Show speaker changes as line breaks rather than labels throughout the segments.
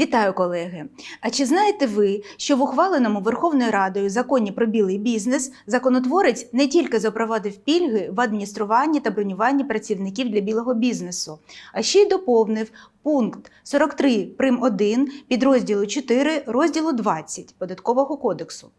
Вітаю, колеги! А чи знаєте ви, що в ухваленому Верховною Радою законі про білий бізнес законотворець не тільки запровадив пільги в адмініструванні та бронюванні працівників для білого бізнесу, а ще й доповнив пункт 43 прим. 1 підрозділу 4 розділу 20 Податкового кодексу.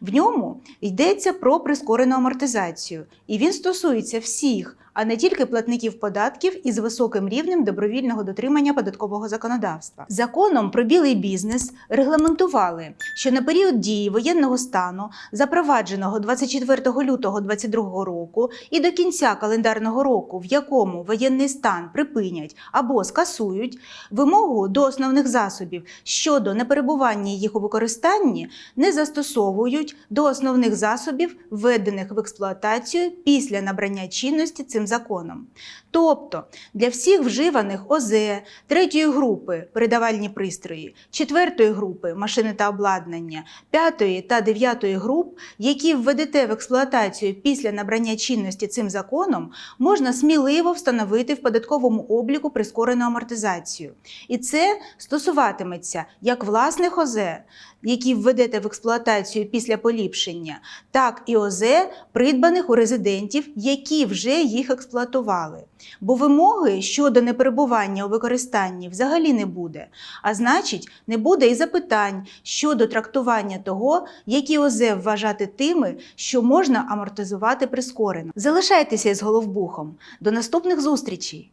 В ньому йдеться про прискорену амортизацію, і він стосується всіх, а не тільки платників податків із високим рівнем добровільного дотримання податкового законодавства. Законом про білий бізнес регламентували, що на період дії воєнного стану, запровадженого 24 лютого 2022 року, і до кінця календарного року, в якому воєнний стан припинять або скасують, вимогу до основних засобів щодо неперебування їх у використанні не застосовують до основних засобів, введених в експлуатацію після набрання чинності цим законом. Тобто для всіх вживаних ОЗ третьої групи передавальні пристрої, четвертої групи машини та обладнання, п'ятої та дев'ятої груп, які введете в експлуатацію після набрання чинності цим законом, можна сміливо встановити в податковому обліку прискорену амортизацію. І це стосуватиметься як власних ОЗ, які введете в експлуатацію після поліпшення, так і ОЗ, придбаних у резидентів, які вже їх експлуатували. Бо вимоги щодо неперебування у використанні взагалі не буде, а значить, не буде і запитань щодо трактування того, які ОЗ вважати тими, що можна амортизувати прискорено. Залишайтеся із головбухом. До наступних зустрічей!